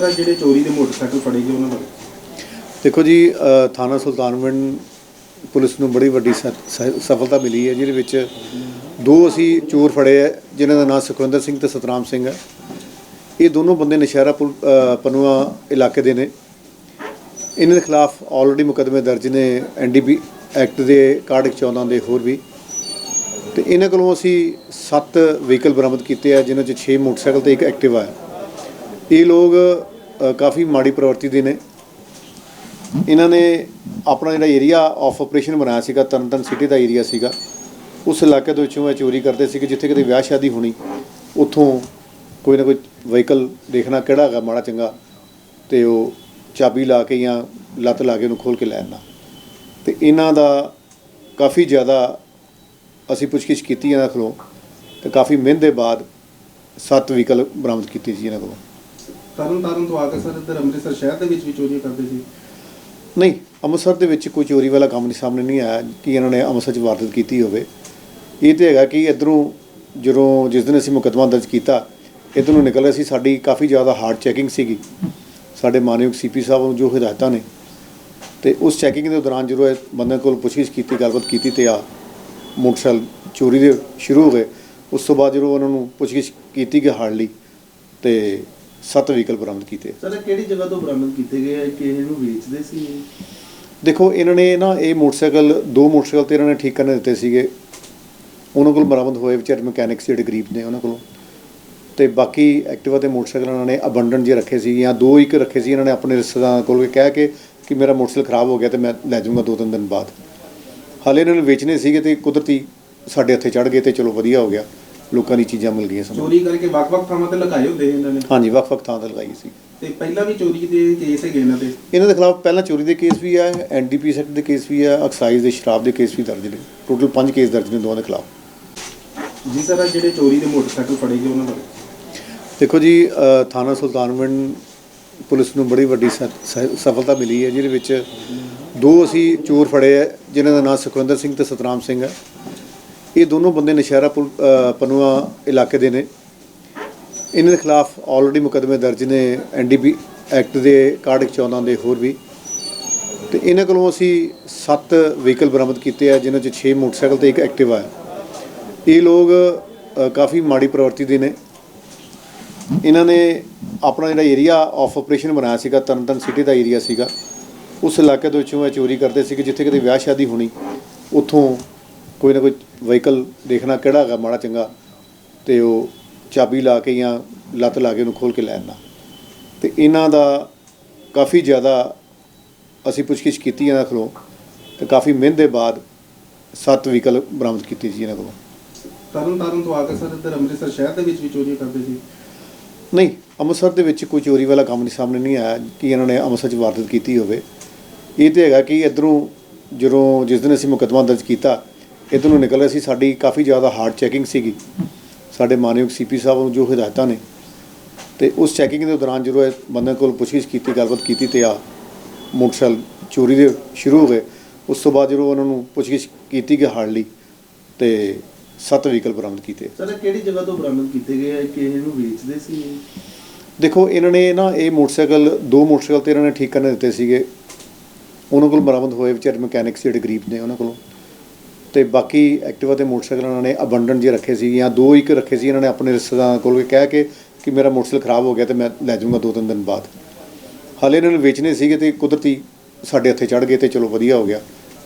Sir ਜਿਹੜੇ ਚੋਰੀ ਦੇ ਮੋਟਰਸਾਈਕਲ ਫੜੇ ਗਏ ਉਹਨਾਂ ਬਾਰੇ? ਦੇਖੋ ਜੀ ਅ, ਥਾਣਾ ਸੁਲਤਾਨਵਿੰਡ ਪੁਲਿਸ ਨੂੰ ਬੜੀ ਵੱਡੀ ਸ- ਸ- ਸਫਲਤਾ ਮਿਲੀ ਹੈ ਜਿਹਦੇ ਵਿੱਚ ਦੋ ਅਸੀਂ ਚੋਰ ਫੜੇ ਹੈ ਜਿਨ੍ਹਾਂ ਦਾ ਨਾਮ ਸੁਖਵਿੰਦਰ ਸਿੰਘ ਤੇ ਸਤਨਾਮ ਸਿੰਘ ਹੈ। ਇਹ ਦੋਨੋਂ ਬੰਦੇ ਨਸ਼ਹਿਰਾ ਪੁਲ ਅ, ਪਨੂਆ ਇਲਾਕੇ ਦੇ ਨੇ। ਇਹਨਾਂ ਦੇ ਖਿਲਾਫ ਆਲਰੇਡੀ ਮੁਕੱਦਮੇ ਦਰਜ ਨੇ ਐਨਡੀਪੀ ਐਕਟ ਦੇ 6114 ਦੇ ਹੋਰ ਵੀ। ਤੇ ਇਹਨਾਂ ਕੋਲੋਂ ਅਸੀਂ 7 ਵਹੀਕਲ ਬਰਾਮਦ ਕੀਤੇ ਆ ਜਿਨ੍ਹਾਂ 'ਚ 6 ਮੋਟਰਸਾਈਕਲ ਤੇ ਇੱਕ ਐਕਟਿਵਾ ਹੈ। ਇਹ ਲੋਕ ਕਾਫੀ ਮਾੜੀ ਪ੍ਰਵਰਤੀ ਦੇ ਨੇ। ਇਹਨਾਂ ਨੇ ਆਪਣਾ ਜਿਹੜਾ ਏਰੀਆ ਆਫ ਆਪਰੇਸ਼ਨ ਬਣਾਇਆ ਸੀਗਾ ਤਰਨਤਨ ਸਿਟੀ ਦਾ ਏਰੀਆ ਸੀਗਾ। ਉਸ ਇਲਾਕੇ ਦੇ ਵਿੱਚੋਂ ਇਹ ਚੋਰੀ ਕਰਦੇ ਸੀ ਕਿ ਜਿੱਥੇ ਕਿਤੇ ਵਿਆਹ ਸ਼ਾਦੀ ਹੋਣੀ। ਉੱਥੋਂ ਕੋਈ ਨਾ ਕੋਈ ਵਹੀਕਲ ਦੇਖਣਾ ਕਿਹੜਾ ਹੈਗਾ ਮਾੜਾ ਚੰਗਾ, ਤੇ ਉਹ ਚਾਬੀ ਲਾ ਕੇ ਜਾਂ ਲੱਤ ਲਾ ਕੇ ਉਹਨੂੰ ਖੋਲ ਕੇ ਲੈ ਆਉਣਾ ਤੇ ਇਹਨਾਂ ਦਾ ਕਾਫੀ ਜ਼ਿਆਦਾ ਅਸੀਂ ਪੁੱਛਗਿੱਛ ਕੀਤੀ ਇਹਨਾਂ ਕੋਲੋਂ, ਤੇ ਕਾਫੀ ਮਿਹਨਤ ਦੇ ਬਾਅਦ ਸੱਤ ਵਹੀਕਲ ਬਰਾਮਦ ਕੀਤੇ ਸੀ ਇਹਨਾਂ ਕੋਲੋਂ। ਤਰਨ ਤਾਰਨ ਤੋਂ ਆ ਕੇ ਸਰ ਇੱਧਰ ਅੰਮ੍ਰਿਤਸਰ ਸ਼ਹਿਰ ਦੇ ਵਿੱਚ ਵੀ ਚੋਰੀਆਂ ਕਰਦੇ ਸੀ। ਨਹੀਂ, ਅੰਮ੍ਰਿਤਸਰ ਦੇ ਵਿੱਚ ਕੋਈ ਚੋਰੀ ਵਾਲਾ ਕੰਮ ਨਹੀਂ, ਸਾਹਮਣੇ ਨਹੀਂ ਆਇਆ ਕਿ ਇਹਨਾਂ ਨੇ ਅੰਮ੍ਰਿਤਸਰ 'ਚ ਵਾਰਦਾਤ ਕੀਤੀ ਹੋਵੇ। ਇਹ ਤੇ ਹੈਗਾ ਕਿ ਇਧਰੋਂ ਜਦੋਂ ਜਿਸ ਦਿਨ ਅਸੀਂ ਮੁਕੱਦਮਾ ਦਰਜ ਕੀਤਾ, ਇਧਰੋਂ ਨਿਕਲਿਆ ਸੀ, ਸਾਡੀ ਕਾਫੀ ਜ਼ਿਆਦਾ ਹਾਰਡ ਚੈਕਿੰਗ ਸੀਗੀ। ਸਾਡੇ ਮਾਨਯੋਗ ਸੀਪੀ ਸਾਹਿਬ ਨੂੰ ਜੋ ਹਦਾਇਤਾਂ ਨੇ, ਤੇ ਉਸ ਚੈਕਿੰਗ ਦੇ ਦੌਰਾਨ ਜਦੋਂ ਇਹ ਬੰਦੇ ਕੋਲ ਪੁੱਛਗਿੱਛ ਕੀਤੀ, ਗੱਲਬਾਤ ਕੀਤੀ ਤੇ ਆ ਮੋਟਰਸਾਈਕਲ ਚੋਰੀ ਦੇ ਸ਼ੁਰੂ ਹੋ ਗਏ। ਉਸ ਤੋਂ ਬਾਅਦ ਜਦੋਂ ਉਹਨਾਂ ਨੂੰ ਪੁੱਛਗਿੱਛ ਕੀਤੀ ਕਿ ਹਾਰਡਲੀ ਤੇ ਸੱਤ ਵਹੀਕਲ ਬਰਾਮਦ ਕੀਤੇ ਸਰ ਇਹ ਕਿਹੜੀ ਜਗ੍ਹਾ ਤੋਂ ਬਰਾਮਦ ਕੀਤੇ ਗਏ ਆ? ਕਿ ਇਹਨੂੰ ਵੇਚਦੇ ਸੀ ਦੇਖੋ ਇਹਨਾਂ ਨੇ ਨਾ ਇਹ ਮੋਟਰਸਾਈਕਲ ਦੋ ਮੋਟਰਸਾਈਕਲ ਤੇ ਇਹਨਾਂ ਨੇ ਠੀਕ ਕਰਨ ਦਿੱਤੇ ਸੀਗੇ। ਉਹਨਾਂ ਕੋਲ ਬਰਾਮਦ ਹੋਏ ਵਿਚਾਰੇ ਮਕੈਨਿਕਸ ਜਿਹੜੇ ਗਰੀਬ ਨੇ ਉਹਨਾਂ ਕੋਲੋਂ। ਤੇ ਬਾਕੀ ਐਕਟਿਵਾ ਤੇ ਮੋਟਰਸਾਈਕਲ ਇਹਨਾਂ ਨੇ ਅਬੰਡੈਂਟ ਜੇ ਰੱਖੇ ਸੀ ਜਾਂ ਦੋ ਇੱਕ ਰੱਖੇ ਸੀ ਇਹਨਾਂ ਨੇ ਆਪਣੇ ਰਿਸ਼ਤੇਦਾਰਾਂ ਕੋਲ ਕਹਿ ਕੇ ਕਿ ਮੇਰਾ ਮੋਟਰਸਾਈਕਲ ਖਰਾਬ ਹੋ ਗਿਆ ਤੇ ਮੈਂ ਲੈ ਜਾਊਂਗਾ ਦੋ ਤਿੰਨ ਦਿਨ ਬਾਅਦ। ਹਾਲੇ ਇਹਨਾਂ ਨੇ ਵੇਚਣੇ ਸੀਗੇ ਤੇ ਕੁਦਰਤੀ ਸਾਡੇ ਹੱਥੇ ਚੜ ਗਏ ਤੇ ਚਲੋ ਵਧੀਆ ਹੋ ਗਿਆ। ਲੋਕਾਂ ਦੀ ਚੀਜ਼ਾਂ ਮਿਲ ਗਈਆਂ ਸਾਨੂੰ। ਚੋਰੀ ਕਰਕੇ ਵੱਖ-ਵੱਖ ਥਾਵਾਂ ਤੇ ਲਗਾਏ ਹੁੰਦੇ ਇਹਨਾਂ ਨੇ। ਹਾਂਜੀ ਵੱਖ-ਵੱਖ ਥਾਂ ਤੇ ਲਗਾਈ ਸੀ। ਤੇ ਪਹਿਲਾਂ ਵੀ ਚੋਰੀ ਦੇ ਕੇਸ ਹੈਗੇ ਇਹਨਾਂ ਤੇ ਇਹਨਾਂ ਦੇ ਖਿਲਾਫ ਪਹਿਲਾਂ ਚੋਰੀ ਦੇ ਕੇਸ ਵੀ ਆ ਐਨਡੀਪੀ ਐਕਟ ਦੇ ਕੇਸ ਵੀ ਆ ਐਕਸਾਈਜ਼ ਦੇ ਸ਼ਰਾਬ ਦੇ ਕੇਸ ਵੀ ਦਰਜ ਨੇ। ਟੋਟਲ 5 ਕੇਸ ਦਰਜ ਨੇ ਦੋਵਾਂ ਦੇ ਖਿਲਾਫ। ਜੀ ਸਰ ਜਿਹੜੇ ਚੋਰੀ ਦੇ ਮੋਟਰਸਾਈਕਲ ਫੜੇ ਗਏ ਉਹਨਾਂ ਬਾਰੇ। ਦੇਖੋ ਜੀ ਥਾਣਾ ਸੁਲਤਾਨਵਿੰਡ ਪੁਲਿਸ ਨੂੰ ਬੜੀ ਵੱਡੀ ਸਫਲਤਾ ਮਿਲੀ ਹੈ ਜਿਹਦੇ ਵਿੱਚ ਦੋ ਅਸੀਂ ਚੋਰ ਫੜੇ ਹੈ ਜਿਨ੍ਹਾਂ ਦਾ ਨਾਮ ਸੁਖਵਿੰਦਰ ਸਿੰਘ ਤੇ ਸਤਨਾਮ ਸਿੰਘ ਹੈ ਇਹ ਦੋਨੋਂ ਬੰਦੇ ਨਸ਼ਹਿਰਾ ਪੁਲ ਅ, ਪਨੂਆ ਇਲਾਕੇ ਦੇ ਨੇ। ਇਹਨਾਂ ਦੇ ਖਿਲਾਫ ਆਲਰੇਡੀ ਮੁਕੱਦਮੇ ਦਰਜ ਨੇ ਐਨਡੀਪੀ ਐਕਟ ਦੇ 6114 ਦੇ ਹੋਰ ਵੀ। ਤੇ ਇਹਨਾਂ ਕੋਲੋਂ ਅਸੀਂ 7 ਵਹੀਕਲ ਬਰਾਮਦ ਕੀਤੇ ਆ ਜਿਨ੍ਹਾਂ 'ਚ 6 ਮੋਟਰਸਾਈਕਲ ਤੇ ਇੱਕ ਐਕਟਿਵਾ ਹੈ ਇਹ ਲੋਕ ਕਾਫੀ ਮਾੜੀ ਪ੍ਰਵਰਤੀ ਦੇ ਨੇ। ਇਹਨਾਂ ਨੇ ਆਪਣਾ ਜਿਹੜਾ ਏਰੀਆ ਆਫ ਆਪਰੇਸ਼ਨ ਬਣਾਇਆ ਸੀਗਾ ਤਰਨਤਨ ਸਿਟੀ ਦਾ ਏਰੀਆ ਸੀਗਾ। ਉਸ ਇਲਾਕੇ ਦੇ ਵਿੱਚੋਂ ਇਹ ਚੋਰੀ ਕਰਦੇ ਸੀ ਕਿ ਜਿੱਥੇ ਕਿਤੇ ਵਿਆਹ ਸ਼ਾਦੀ ਹੋਣੀ ਉੱਥੋਂ ਕੋਈ ਨਾ ਕੋਈ ਵਹੀਕਲ ਦੇਖਣਾ ਕਿਹੜਾ ਹੈਗਾ ਮਾੜਾ ਚੰਗਾ ਤੇ ਉਹ ਚਾਬੀ ਲਾ ਕੇ ਜਾਂ ਲੱਤ ਲਾ ਕੇ ਉਹਨੂੰ ਖੋਲ ਕੇ ਲੈ ਆਉਣਾ ਤੇ ਇਹਨਾਂ ਦਾ ਕਾਫੀ ਜ਼ਿਆਦਾ ਅਸੀਂ ਪੁੱਛਗਿੱਛ ਕੀਤੀ ਇਹਨਾਂ ਕੋਲੋਂ ਤੇ ਕਾਫੀ ਮਿਹਨਤ ਦੇ ਬਾਅਦ ਸੱਤ ਵਹੀਕਲ ਬਰਾਮਦ ਕੀਤੇ ਸੀ ਇਹਨਾਂ ਕੋਲੋਂ। ਤਰਨ ਤਾਰਨ ਤੋਂ ਆ ਕੇ ਸਰ ਇੱਧਰ ਅੰਮ੍ਰਿਤਸਰ ਸ਼ਹਿਰ ਦੇ ਵਿੱਚ ਵੀ ਚੋਰੀਆਂ ਕਰਦੇ ਸੀ? ਨਹੀਂ ਅੰਮ੍ਰਿਤਸਰ ਦੇ ਵਿੱਚ ਕੋਈ ਚੋਰੀ ਵਾਲਾ ਕੰਮ ਨਹੀਂ ਸਾਹਮਣੇ ਨਹੀਂ ਆਇਆ ਕਿ ਇਹਨਾਂ ਨੇ ਅੰਮ੍ਰਿਤਸਰ 'ਚ ਵਾਰਦਾਤ ਕੀਤੀ ਹੋਵੇ। ਇਹ ਤੇ ਹੈਗਾ ਕਿ ਇਧਰੋਂ ਜਦੋਂ ਜਿਸ ਦਿਨ ਅਸੀਂ ਮੁਕੱਦਮਾ ਦਰਜ ਕੀਤਾ ਇਧਰੋਂ ਨਿਕਲਿਆ ਸੀ ਸਾਡੀ ਕਾਫੀ ਜ਼ਿਆਦਾ ਹਾਰਡ ਚੈਕਿੰਗ ਸੀਗੀ। ਸਾਡੇ ਮਾਨਯੋਗ ਸੀਪੀ ਸਾਹਿਬ ਨੂੰ ਜੋ ਹਦਾਇਤਾਂ ਨੇ ਤੇ ਉਸ ਚੈਕਿੰਗ ਦੇ ਦੌਰਾਨ ਜਦੋਂ ਇਹ ਬੰਦੇ ਕੋਲ ਪੁੱਛਗਿੱਛ ਕੀਤੀ ਗੱਲਬਾਤ ਕੀਤੀ ਤੇ ਆ ਮੋਟਰਸਾਈਕਲ ਚੋਰੀ ਦੇ ਸ਼ੁਰੂ ਹੋ ਗਏ। ਉਸ ਤੋਂ ਬਾਅਦ ਜਦੋਂ ਉਹਨਾਂ ਨੂੰ ਪੁੱਛਗਿੱਛ ਕੀਤੀ ਕਿ ਹਾਰਡਲੀ ਤੇ ਸੱਤ ਵਹੀਕਲ ਬਰਾਮਦ ਕੀਤੇ। ਸਰ ਕਿਹੜੀ ਜਗ੍ਹਾ ਤੋਂ ਬਰਾਮਦ ਕੀਤੇ ਗਏ ਕਿ ਇਹਨੂੰ ਵੇਚਦੇ ਸੀ ਦੇਖੋ ਇਹਨਾਂ ਨੇ ਨਾ ਇਹ ਮੋਟਰਸਾਈਕਲ ਦੋ ਮੋਟਰਸਾਈਕਲ ਤੇ ਇਹਨਾਂ ਨੇ ਠੀਕ ਕਰਨ ਦਿੱਤੇ ਸੀਗੇ। ਉਹਨਾਂ ਕੋਲ ਬਰਾਮਦ ਹੋਏ ਵਿਚਾਰੇ ਮਕੈਨਿਕਸ ਜਿਹੜੇ ਗਰੀਬ ਨੇ ਉਹਨਾਂ ਕੋਲੋਂ। ਤੇ ਬਾਕੀ ਐਕਟਿਵਾ ਤੇ ਮੋਟਰਸਾਈਕਲ ਇਹਨਾਂ ਨੇ ਅਬੰਡੈਂਟ ਜੇ ਰੱਖੇ ਸੀ ਜਾਂ ਦੋ ਇੱਕ ਰੱਖੇ ਸੀ ਇਹਨਾਂ ਨੇ ਆਪਣੇ ਰਿਸ਼ਤੇਦਾਰਾਂ ਕੋਲ ਕਹਿ ਕੇ ਕਿ ਮੇਰਾ ਮੋਟਰਸਾਈਕਲ ਖਰਾਬ ਹੋ ਗਿਆ ਤੇ ਮੈਂ ਲੈ ਜਾਊਂਗਾ ਦੋ ਤਿੰਨ ਦਿਨ ਬਾਅਦ। ਹਾਲੇ ਇਹਨਾਂ ਨੇ ਵੇਚਣੇ ਸੀਗੇ ਤੇ ਕੁਦਰਤੀ ਸਾਡੇ ਹੱਥੇ ਚੜ ਗਏ ਤੇ ਚਲੋ ਵਧੀਆ ਹੋ ਗਿਆ।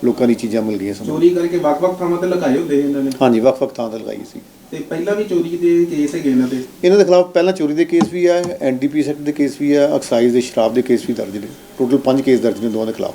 ਲੋਕਾਂ ਦੀ ਚੀਜ਼ਾਂ ਮਿਲ ਗਈਆਂ ਸਾਨੂੰ। ਚੋਰੀ ਕਰਕੇ ਵੱਖ-ਵੱਖ ਥਾਵਾਂ ਤੇ ਲਗਾਏ ਹੁੰਦੇ ਇਹਨਾਂ ਨੇ। ਹਾਂਜੀ ਵੱਖ-ਵੱਖ ਥਾਂ ਤੇ ਲਗਾਈ ਸੀ। ਤੇ ਪਹਿਲਾਂ ਵੀ ਚੋਰੀ ਦੇ ਕੇਸ ਹੈਗੇ ਇਹਨਾਂ ਤੇ ਇਹਨਾਂ ਦੇ ਖਿਲਾਫ ਪਹਿਲਾਂ ਚੋਰੀ ਦੇ ਕੇਸ ਵੀ ਆ ਐਨਡੀਪੀ ਐਕਟ ਦੇ ਕੇਸ ਵੀ ਆ ਐਕਸਾਈਜ਼ ਦੇ ਸ਼ਰਾਬ ਦੇ ਕੇਸ ਵੀ ਦਰਜ ਨੇ। ਟੋਟਲ 5 ਕੇਸ ਦਰਜ ਨੇ ਦੋਵਾਂ ਦੇ ਖਿਲਾਫ।